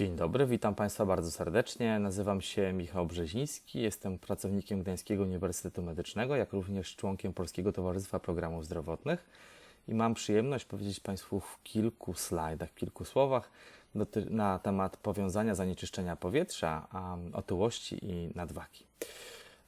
Dzień dobry, witam Państwa bardzo serdecznie. Nazywam się Michał Brzeziński, jestem pracownikiem Gdańskiego Uniwersytetu Medycznego, jak również członkiem Polskiego Towarzystwa Programów Zdrowotnych i mam przyjemność powiedzieć Państwu w kilku slajdach, w kilku słowach na temat powiązania zanieczyszczenia powietrza, otyłości i nadwagi.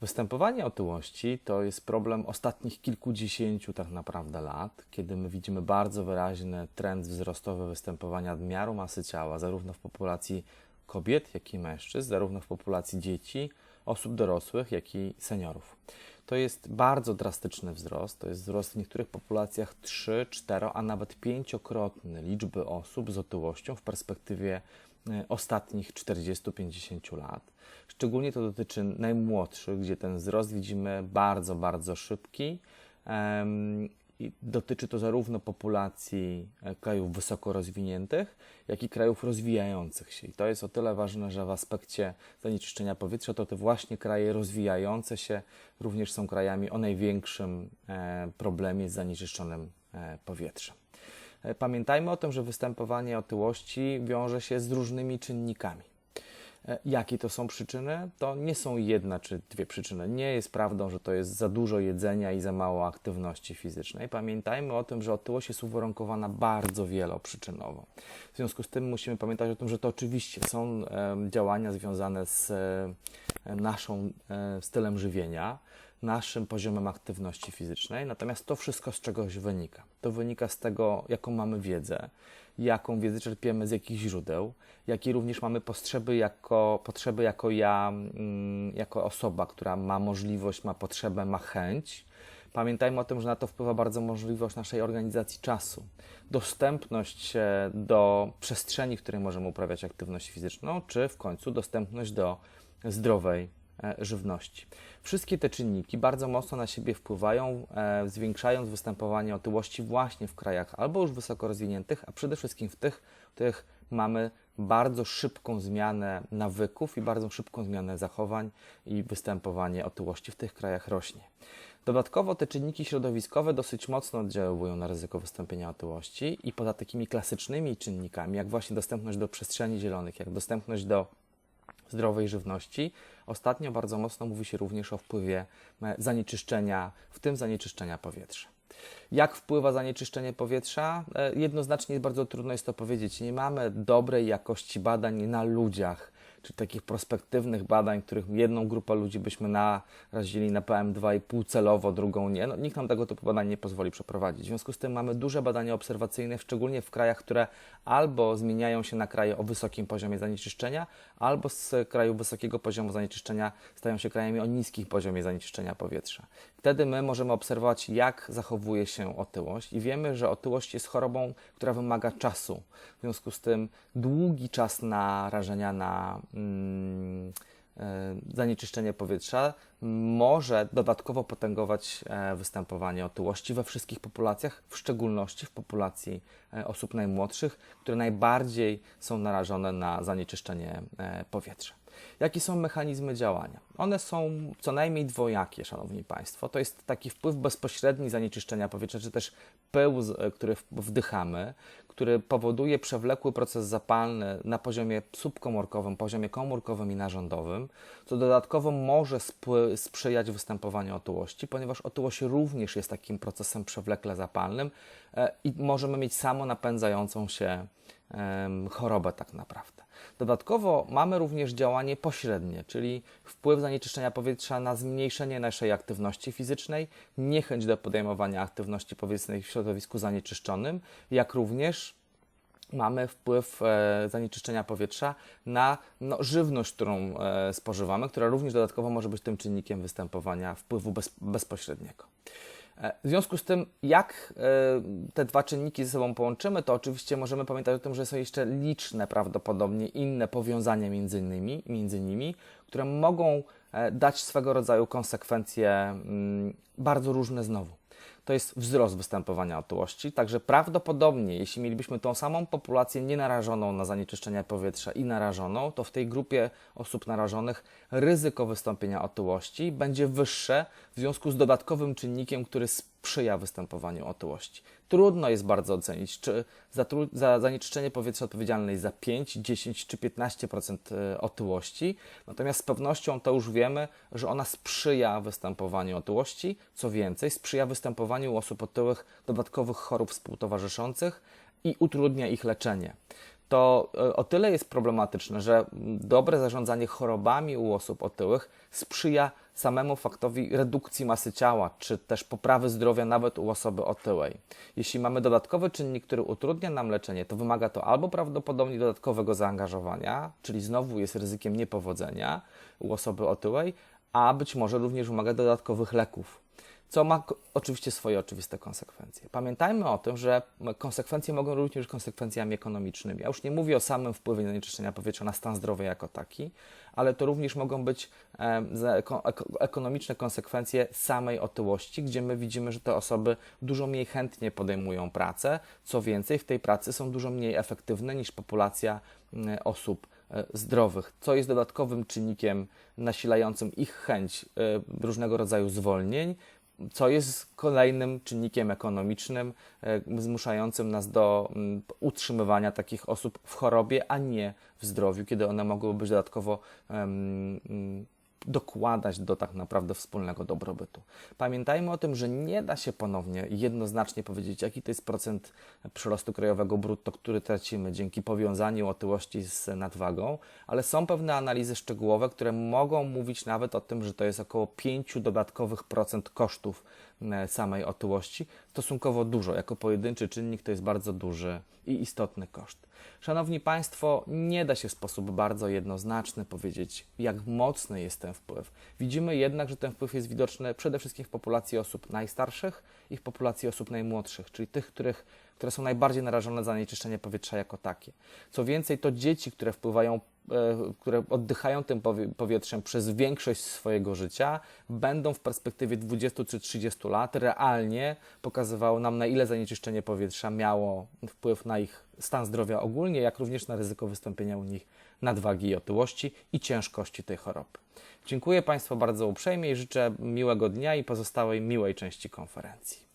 Występowanie otyłości to jest problem ostatnich kilkudziesięciu tak naprawdę lat, kiedy my widzimy bardzo wyraźny trend wzrostowy występowania nadmiaru masy ciała, zarówno w populacji kobiet, jak i mężczyzn, zarówno w populacji dzieci, osób dorosłych, jak i seniorów. To jest bardzo drastyczny wzrost. To jest wzrost w niektórych populacjach 3, 4, a nawet pięciokrotny liczby osób z otyłością w perspektywie ostatnich 40-50 lat. Szczególnie to dotyczy najmłodszych, gdzie ten wzrost widzimy bardzo, bardzo szybki. I dotyczy to zarówno populacji e, krajów wysoko rozwiniętych, jak i krajów rozwijających się. I to jest o tyle ważne, że w aspekcie zanieczyszczenia powietrza to te właśnie kraje rozwijające się również są krajami o największym e, problemie z zanieczyszczonym e, powietrzem. Pamiętajmy o tym, że występowanie otyłości wiąże się z różnymi czynnikami. E, Jakie to są przyczyny? To nie są jedna czy dwie przyczyny. Nie jest prawdą, że to jest za dużo jedzenia i za mało aktywności fizycznej. Pamiętajmy o tym, że otyłość jest uwarunkowana bardzo wieloprzyczynowo. W związku z tym musimy pamiętać o tym, że to oczywiście są działania związane z e, naszą e, stylem żywienia, naszym poziomem aktywności fizycznej, natomiast to wszystko z czegoś wynika. To wynika z tego, jaką mamy wiedzę, jaką wiedzę czerpiemy z jakich źródeł, jakie również mamy potrzeby jako, potrzeby jako ja, mm, jako osoba, która ma możliwość, ma potrzebę, ma chęć. Pamiętajmy o tym, że na to wpływa bardzo możliwość naszej organizacji czasu, dostępność e, do przestrzeni, w której możemy uprawiać aktywność fizyczną, czy w końcu dostępność do zdrowej żywności. Wszystkie te czynniki bardzo mocno na siebie wpływają, e, zwiększając występowanie otyłości właśnie w krajach albo już wysoko rozwiniętych, a przede wszystkim w tych, w których mamy bardzo szybką zmianę nawyków i bardzo szybką zmianę zachowań i występowanie otyłości w tych krajach rośnie. Dodatkowo te czynniki środowiskowe dosyć mocno oddziałują na ryzyko wystąpienia otyłości i poza takimi klasycznymi czynnikami, jak właśnie dostępność do przestrzeni zielonych, jak dostępność do zdrowej żywności. Ostatnio bardzo mocno mówi się również o wpływie e, zanieczyszczenia, w tym zanieczyszczenia powietrza. Jak wpływa zanieczyszczenie powietrza? E, Jednoznacznie bardzo trudno jest to powiedzieć. Nie mamy dobrej jakości badań na ludziach, czy takich prospektywnych badań, których jedną grupę ludzi byśmy narazili na PM2,5 celowo, drugą nie. No, nikt nam tego typu badań nie pozwoli przeprowadzić. W związku z tym mamy duże badania obserwacyjne, szczególnie w krajach, które albo zmieniają się na kraje o wysokim poziomie zanieczyszczenia, albo z kraju wysokiego poziomu zanieczyszczenia stają się krajami o niskim poziomie zanieczyszczenia powietrza. Wtedy my możemy obserwować, jak zachowuje się otyłość i wiemy, że otyłość jest chorobą, która wymaga czasu. W związku z tym długi czas narażenia na zanieczyszczenie powietrza może dodatkowo potęgować e, występowanie otyłości we wszystkich populacjach, w szczególności w populacji e, osób najmłodszych, które najbardziej są narażone na zanieczyszczenie e, powietrza. Jakie są mechanizmy działania? One są co najmniej dwojakie, Szanowni Państwo. To jest taki wpływ bezpośredni zanieczyszczenia powietrza, czy też pył, który wdychamy, który powoduje przewlekły proces zapalny na poziomie subkomórkowym, poziomie komórkowym i narządowym, co dodatkowo może sprzyjać występowaniu otyłości, ponieważ otyłość również jest takim procesem przewlekle zapalnym e, i możemy mieć samo napędzającą się chorobę tak naprawdę. Dodatkowo mamy również działanie pośrednie, czyli wpływ zanieczyszczenia powietrza na zmniejszenie naszej aktywności fizycznej, niechęć do podejmowania aktywności powietrznej w środowisku zanieczyszczonym, jak również mamy wpływ e, zanieczyszczenia powietrza na no, żywność, którą e, spożywamy, która również dodatkowo może być tym czynnikiem występowania wpływu bez, bezpośredniego. E, W związku z tym, jak te dwa czynniki ze sobą połączymy, to oczywiście możemy pamiętać o tym, że są jeszcze liczne prawdopodobnie inne powiązania między nimi, między nimi które mogą dać swego rodzaju konsekwencje mm, bardzo różne znowu to jest wzrost występowania otyłości. Także prawdopodobnie, jeśli mielibyśmy tą samą populację nienarażoną na zanieczyszczenie powietrza i narażoną, to w tej grupie osób narażonych ryzyko wystąpienia otyłości będzie wyższe w związku z dodatkowym czynnikiem, który sp- sprzyja występowaniu otyłości. Trudno jest bardzo ocenić, czy za, za zanieczyszczenie powietrza odpowiedzialne jest za 5, 10 czy 15% e, otyłości. Natomiast z pewnością to już wiemy, że ona sprzyja występowaniu otyłości. Co więcej, sprzyja występowaniu u osób otyłych dodatkowych chorób współtowarzyszących i utrudnia ich leczenie to e, o tyle jest problematyczne, że dobre zarządzanie chorobami u osób otyłych sprzyja samemu faktowi redukcji masy ciała, czy też poprawy zdrowia nawet u osoby otyłej. Jeśli mamy dodatkowy czynnik, który utrudnia nam leczenie, to wymaga to albo prawdopodobnie dodatkowego zaangażowania, czyli znowu jest ryzykiem niepowodzenia u osoby otyłej, a być może również wymaga dodatkowych leków co ma oczywiście swoje oczywiste konsekwencje. Pamiętajmy o tym, że konsekwencje mogą również konsekwencjami ekonomicznymi. Ja już nie mówię o samym wpływie zanieczyszczenia powietrza na stan zdrowia jako taki, ale to również mogą być ekonomiczne konsekwencje samej otyłości, gdzie my widzimy, że te osoby dużo mniej chętnie podejmują pracę, co więcej, w tej pracy są dużo mniej efektywne niż populacja osób e, zdrowych, co jest dodatkowym czynnikiem nasilającym ich chęć e, różnego rodzaju zwolnień, co jest kolejnym czynnikiem ekonomicznym e, zmuszającym nas do mm, utrzymywania takich osób w chorobie, a nie w zdrowiu, kiedy one mogłyby być dodatkowo mm, dokładać do tak naprawdę wspólnego dobrobytu. Pamiętajmy o tym, że nie da się ponownie jednoznacznie powiedzieć, jaki to jest procent przyrostu krajowego brutto, który tracimy dzięki powiązaniu otyłości z nadwagą, ale są pewne analizy szczegółowe, które mogą mówić nawet o tym, że to jest około 5 dodatkowych procent kosztów samej otyłości. Stosunkowo dużo. Jako pojedynczy czynnik to jest bardzo duży i istotny koszt. Szanowni Państwo, nie da się w sposób bardzo jednoznaczny powiedzieć, jak mocny jest ten wpływ. Widzimy jednak, że ten wpływ jest widoczny przede wszystkim w populacji osób najstarszych i w populacji osób najmłodszych, czyli tych, których, które są najbardziej narażone na zanieczyszczenie powietrza jako takie. Co więcej, to dzieci, które wpływają, e, które oddychają tym powie- powietrzem przez większość swojego życia, będą w perspektywie 20 czy 30 lat realnie pokazywały nam, na ile zanieczyszczenie powietrza miało wpływ na ich stan zdrowia ogólnie, jak również na ryzyko wystąpienia u nich nadwagi i otyłości i ciężkości tej choroby. Dziękuję Państwu bardzo uprzejmie i życzę miłego dnia i pozostałej miłej części konferencji.